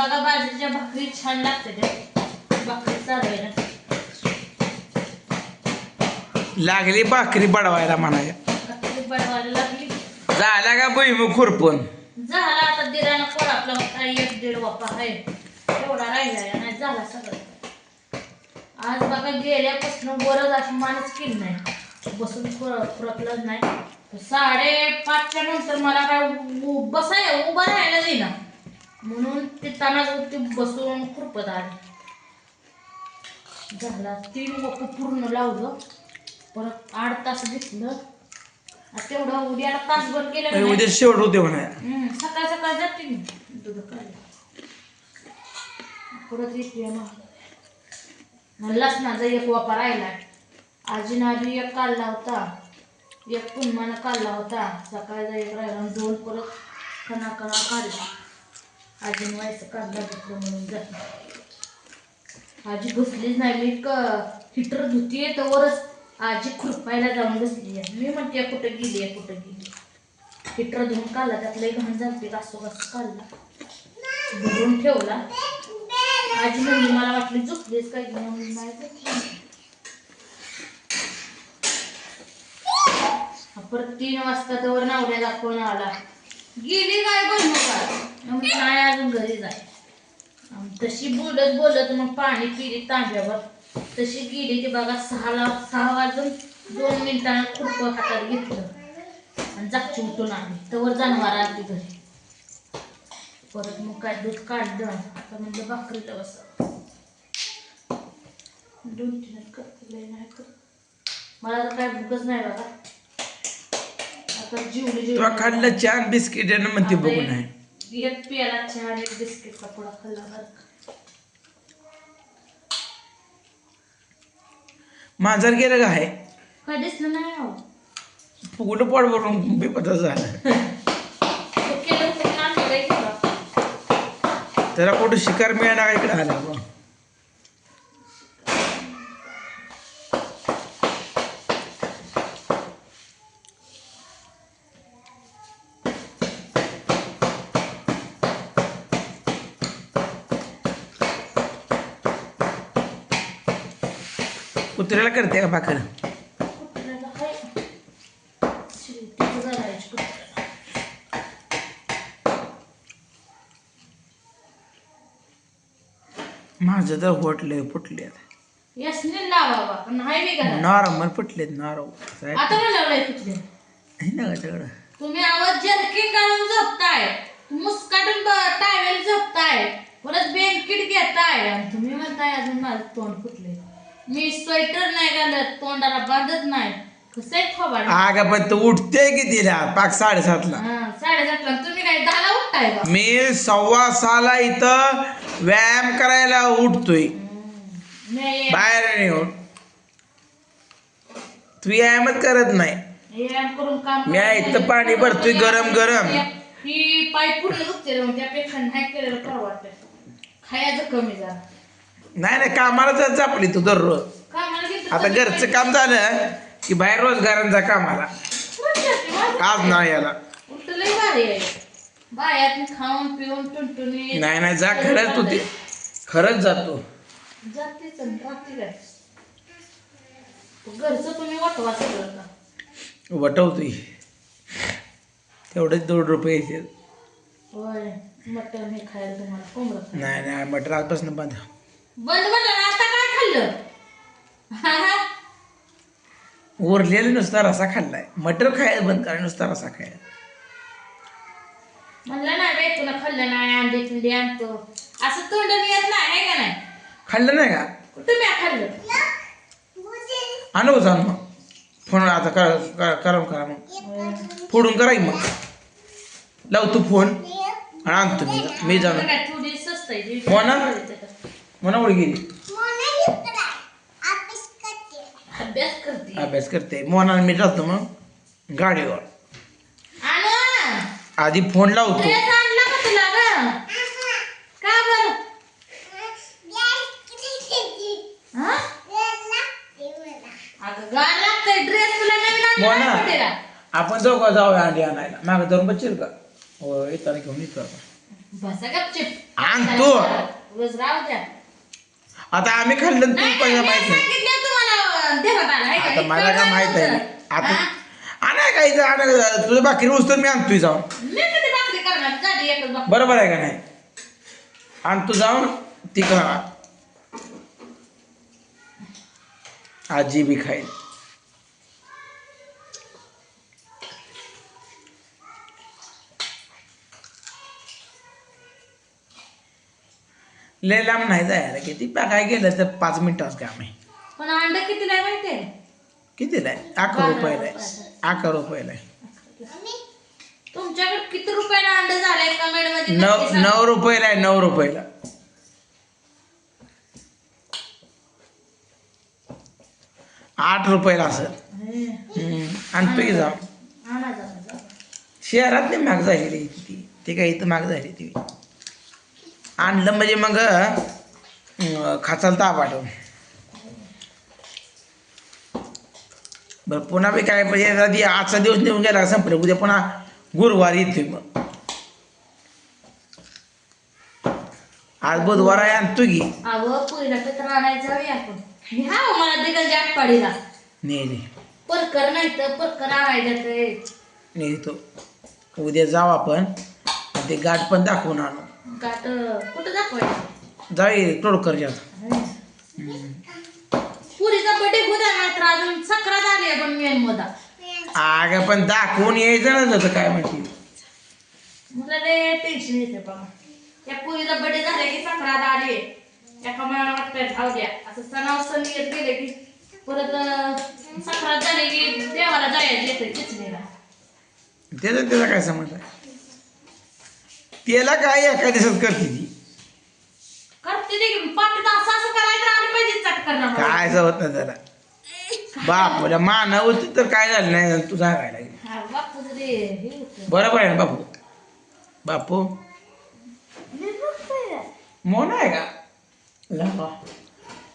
बघा बाजरीच्या भाकरी छान लागते ते. भाकरी चालवायला लागली भाकरी बडवायला म्हणाय भाकरी बनवायला लागली. झाला का भुईमुग खुरपून? झाला आता दिरानं कोळापला होता एक दीड वापा आहे. एवढा राहिला नाही झाला सगळं. आज बघा गेल्यापासून बरंच अशी मानच केली नाही. बसून खुर- खुरपलंच नाही. साडे पाचच्या नंतर मला काय बसाय उभा राहायला देईना. म्हणून ते तानाच ते बसून खुरपत आले. झाला. तीन वप पूर्ण लावलं. परत आठ तास घेतलं. तेवढं उद्या तासभर केलं. उद्या शेवट होते हम्म, सकाळ सकाळ जाते मी. दूध परत येते मग. लसणाचा एक वापर राहिला. आजीनं आधी एक काढला होता. एक पुन्मानं काढला होता. सकाळचा एक राहिला दोन परत कणा कणा काढला. आजी व्हायचं काढला घेतलं म्हणून जाते आजी घुसलीच नाही. मी क हिटर धुतीये तर वरच आजी खुरपायला जाऊन बसली आहे मी म्हणते कुठं गेली आहे कुठं गेली हिटर धुवून काढला त्यातलं एक घाण झालते कासो कसं काढला. भरून ठेवला. आजी म्हणून मला वाटली चुकलीस काय? म्हणून नाही परत तीन वाजता तर नवऱ्या दाखवून आला. गेली काय बनवू काय नाही अजून घरी जाय. तशी बोलत बोलत मग पाणी पिली तांब्यावर. तशी गेली ती बघा सहाला सहा वाजून दोन मिनिटांना खुरप हातात घेतलं. आणि जागची उठून आली. तवर जनावर आली घरी. परत मग काय दूध काढलं. आता म्हणलं भाकरीला बस लय नाही मला तर काय भूकच नाही बघा. आता जीवली जीवली खाल्लं छान बिस्किट म्हणते बघू नाही. एक पियाला चहा आणि बिस्किटचा पुडा खाल्ला बरं का. माझर गेलं का आहे काय दिसलं नाही. कुठं पोट भरून बेपत्ता झालं तो केलं? त्याला कुठं शिकार मिळणार इकडे आला बा कुत्र्याला करते का भाकर. माझं तर होटले फुटले नॉर्मल फुटलेत नॉर्मल कुत्रे ना त्याच्याकडं तुम्ही आवाज जर्किंग काढून झोपताय. मुस्काटून टावेल झोपताय. परत बेनकिट घेताय. आणि तुम्ही म्हणताय अजून माझं तोंड फुटले मी स्वेटर नाही घालत तोंडाला बांधत नाही. कसं आहे थोबाड? अगं पण तू उठते कितीला पाच साडेसातला. हा साडेसातला. तुम्ही काय दहाला उठताय का? मी सव्वा सहाला इथं व्यायाम करायला उठतोय. नाही. बाहेर नाही उठ तू व्यायामच करत नाही. व्यायाम करून काम मी इथं पाणी भरतोय गरम गरम. ही पाय पूर्ण दुखते मग त्यापेक्षा नाही केलेलं परवडतं खायचं कमी जरा. नाही नाही कामाला तर जापली तू दररोज. कामाला आता घरचं काम झालं की बाहेर रोजगारांचा कामाला. आज नाही याला. उलट लय भारी आहे. बायात खाऊन पिऊन टुनटुनी. नाही नाही जा खरंच तू ते खरंच जातो जातेच आणि राहते काय? घरचं तुम्ही वाटवा सगळं का? वटवतोय. तेवढेच दोन रुपये येतील. होय मटण हे खायला तुम्हाला कोंबडं नाही नाही मटर आजपासून बंद. बंद म्हणलं ना आता काय खाल्लं? हा, हा. उरलेलं नुसता रसा खाल्लाय. मटर खायला बंद करा नुसता रसा खायला. म्हणलं ना रे तुला खाल्लं नाही अंडे फिंडे आणतो. असं तोंड येत नाही आहे का नाही? खाल्लं नाही का? कुठं मी खाल्लं? आणू जाऊन मग. फोन आता कर कर- करा करा मग. फोडून करा की मग. लाव तू फोन. आणि आणतो मी. मी जाऊन काय थोडी स्वस्त आहे जी- हो ना? मनावर गेली अभ्यास करते. अभ्यास करते. मोहना मी जातो मग. गाडीवर. आणा. आधी फोन लावतो. का का हा? मोना? आपण दोघं जाऊया अंडी आणायला? मागं धरून बसशील का? हो येताना घेऊन येतो आपण. बसा गपचिप आणतो. रोज राहू द्या आता आम्ही खाल्लं तू पहिला माहीत नाही? आता मला काय माहीत आहे. आता? आणा काय इथं आणा तुझं बाकी उचतर मी आणतोय जाऊन. बरोबर आहे का नाही? आणतो जाऊन. ती करा आजी बी खाईल. लय लांब नाही जायला किती? काय गेलं तर पाच मिनिटाच काम आहे. पण अंड कितीला आहे माहितीये? कितीला आहे? अकरा रुपयाला आहे. अकरा रुपयाला आहे. तुमच्याकडे किती रुपयाला अंड झालंय कमेंटमध्ये नऊ नक्की सांगा. नऊ रुपयाला आहे नऊ रुपयाला. आठ रुपयाला असं हे, हम्म. आणतो की जाऊन आणा जाऊन, जाऊन. शहरात नाही महाग झालेली ती ती काय इथं महाग झाली ती. आणलं म्हणजे मग खाचाल ताप आठवून बरं पुन्हा बी काय म्हणजे आता ती आजचा दिवस निघून गेला संपलं. उद्या पुन्हा गुरुवारी येतोय मग. आज बुधवार आहे आणतो की अहो पुरीला तर आणायला जाऊया आपण. मी हा हो, मला दिगल जाट पाडीला नेली परकर नाही तर परकर आणायला ते नेतो. उद्या जाऊ आपण. आणि ते गाठ पण दाखवून आणू. कुठं दाखवायचं? जाऊ तोडकरच्या पुरीचा होता तर अजून सक्रात आली पण मेन मोदा अगं पण दाखवून यायचं ना तसं काय म्हणते मला लय टेन्शन येते बघा त्या पुरीचा बर्थडे झाला की सक्रात आली एका मला वाटतंय द्या. असं सणाव सण येत गेले की परत अं, सक्रात झाली की देवाला जायचं येतं त्याचा त्याचा काय समज त्याला काय एका दिवसात करते ती करते ते की पाठीत असं असं करायचं आणि पाहिजे चट करणं मला. काय असं होत नाही त्याला बापूला मानव होती तर काय झालं नाही तू सांगायला लागली. बापूचं ते हे होतं. बरोबर आहे ना बापू बापू आहे. मोन आहे का लावा.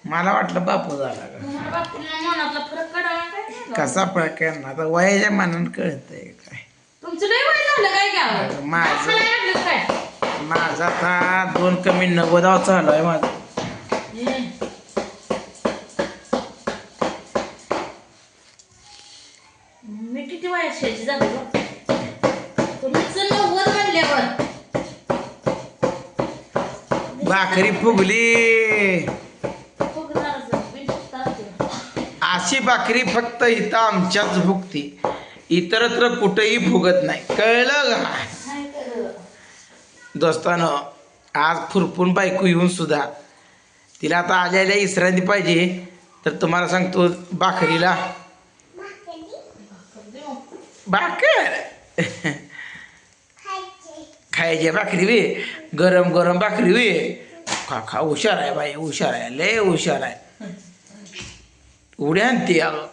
मला वाटलं बापू झाला का तुम्हाला बापूला मनातला फरक कळाला काय? कसा प्रकार ना आता वयाच्या मानानं कळतंय काय तुमचं लय वय झालं काय घ्यावं माझं- मला वाटलं काय माझं आता दोन कमी नव्वदाव चालू आहे माझं. मी किती वयाची झाली बघ. तुमचं नव्वद म्हणल्यावर भाकरी फुगली फुगणारच. अशी भाकरी फक्त इथं आमच्याच फुगते इतरत्र कुठेही फुगत नाही. कळलं का? दोस्तानं आज फुरपून बायको येऊन सुद्धा. तिला आता आल्याला इसरांती पाहिजे. तर तुम्हाला सांगतो भाकरीला. भाकर? खायची भाकरी वे गरम गरम भाकरी वे खा खा हुशार आहे बाई हुशार आहे. लय हुशार आहे. उड्या आणते अगं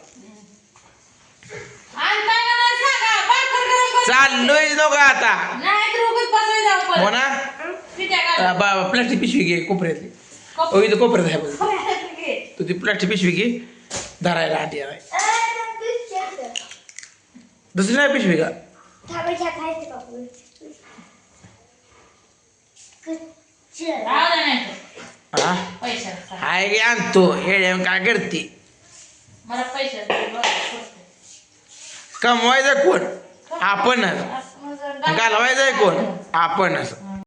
आणताय का नाही सांगा, भाकर गरम करून. चाललोय नको आता. हो. ना पिठ्या घालून. बा प्लास्टिक पिशवी घे कोपऱ्यातली. कप- ओ इथं कोपऱ्यात आहे बघ. तू ती प्लास्टिक पिशवी घे धरायला आटी आहे. दुसरी नाही पिशवी का. हा. हाय गे आणतो येड्या काय करते. कमवायचं कोण? आपणच. असं म्हणजे घालवायचंय कोण? आपणच.